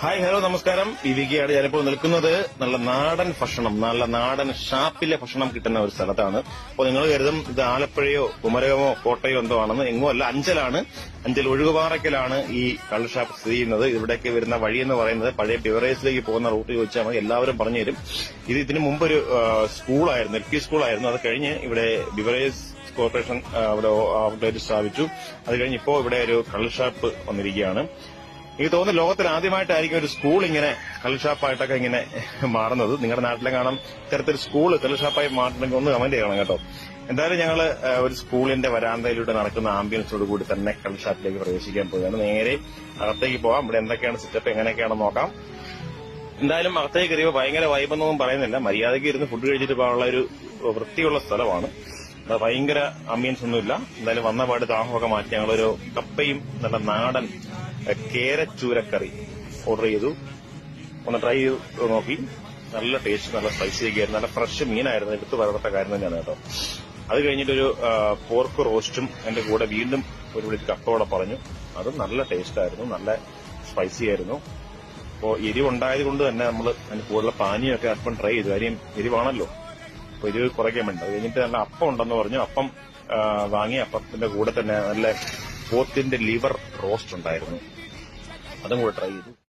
Hi hello നമസ്കാരം. ഈ വികിയാണ് ഞാനിപ്പോൾ നിൽക്കുന്നത്. നല്ല നാടൻ ഭക്ഷണം നല്ല നാടൻ ഷാപ്പിലെ ഭക്ഷണം കിട്ടുന്ന ഒരു സ്ഥലത്താണ്. അപ്പോൾ നിങ്ങൾ കരുതും ഇത് ആലപ്പുഴയോ കുമരകമോ കോട്ടയോ എന്തോ ആണെന്ന്. എങ്ങോ അല്ല അഞ്ചലാണ്. അഞ്ചൽ ഒഴുകുപാറയ്ക്കലാണ് ഈ കള്ള് ഷാപ്പ് സ്ഥിതി ചെയ്യുന്നത്. ഇവിടേക്ക് വരുന്ന വഴി എന്ന് പറയുന്നത് പഴയ ബിവറേജിലേക്ക് പോകുന്ന റൂട്ട് ചോദിച്ചാൽ മതി. എല്ലാവരും പറഞ്ഞു തരും. ഇത് ഇതിനു മുമ്പ് ഒരു സ്കൂളായിരുന്നു എൽ പി സ്കൂളായിരുന്നു. അത് കഴിഞ്ഞ് ഇവിടെ ബിവറേജ് കോർപ്പറേഷൻ അവിടെ ഔട്ട്ലെറ്റ് സ്ഥാപിച്ചു. അത് കഴിഞ്ഞ് ഇപ്പോൾ ഇവിടെ ഒരു കള്ള് ഷാപ്പ് വന്നിരിക്കുകയാണ്. എനിക്ക് തോന്നുന്നു ലോകത്തിൽ ആദ്യമായിട്ടായിരിക്കും ഒരു സ്കൂൾ ഇങ്ങനെ കള്ളുഷാപ്പായിട്ടൊക്കെ ഇങ്ങനെ മാറുന്നത്. നിങ്ങളുടെ നാട്ടിലെ കാണാം ഇത്തരത്തിൽ സ്കൂൾ കള്ളുഷാപ്പായി മാറണമെങ്കിൽ ഒന്ന് കമന്റ് ചെയ്യണം കേട്ടോ. എന്തായാലും ഞങ്ങൾ ഒരു സ്കൂളിന്റെ വരാന്തയിലൂടെ നടക്കുന്ന ആംബിയൻസോട് കൂടി തന്നെ കള്ളുഷാപ്പിലേക്ക് പ്രവേശിക്കാൻ പോവുകയാണ്. നേരെ അകത്തേക്ക് പോകാം ഇവിടെ എന്തൊക്കെയാണ് സെറ്റപ്പ് എങ്ങനെയൊക്കെയാണെന്ന് നോക്കാം. എന്തായാലും അകത്തേക്ക് കയറിയപ്പോൾ ഭയങ്കര വൈബെന്നൊന്നും പറയുന്നില്ല. മര്യാദയ്ക്ക് ഇരുന്ന് ഫുഡ് കഴിച്ചിട്ട് പോകാനുള്ള ഒരു വൃത്തിയുള്ള സ്ഥലമാണ്. ഭയങ്കര ആംബിയൻസ് ഒന്നുമില്ല. എന്തായാലും വന്ന പാട് ദാഹമൊക്കെ മാറ്റി ഞങ്ങളൊരു കപ്പയും നല്ല നാടൻ കേരച്ചൂരക്കറി ഓർഡർ ചെയ്തു. ഒന്ന് ട്രൈ ചെയ്ത് നോക്കി. നല്ല ടേസ്റ്റ് നല്ല സ്പൈസി ഒക്കെ ആയിരുന്നു. നല്ല ഫ്രഷ് മീനായിരുന്നു. എടുത്ത് പറയപ്പെട്ട കാര്യം തന്നെയാണ് കേട്ടോ. അത് കഴിഞ്ഞിട്ടൊരു പോർക്ക് റോസ്റ്റും എന്റെ കൂടെ വീണ്ടും ഒരു വിളിച്ച് കപ്പയോടെ പറഞ്ഞു. അതും നല്ല ടേസ്റ്റ് ആയിരുന്നു. നല്ല സ്പൈസി ആയിരുന്നു. അപ്പോ എരിവുണ്ടായത് കൊണ്ട് തന്നെ നമ്മൾ അതിന് കൂടുതൽ പാനീയമൊക്കെ അല്പം ട്രൈ ചെയ്തു. കാര്യം എരിവാണല്ലോ. അപ്പൊ എരിവ് കുറയ്ക്കാൻ വേണ്ടി. അത് കഴിഞ്ഞിട്ട് നല്ല അപ്പം ഉണ്ടെന്ന് പറഞ്ഞു. അപ്പം വാങ്ങി. അപ്പത്തിന്റെ കൂടെ തന്നെ നല്ല പോത്തിന്റെ ലിവർ റോസ്റ്റ് ഉണ്ടായിരുന്നു. അതും കൂടെ ട്രൈ ചെയ്തു.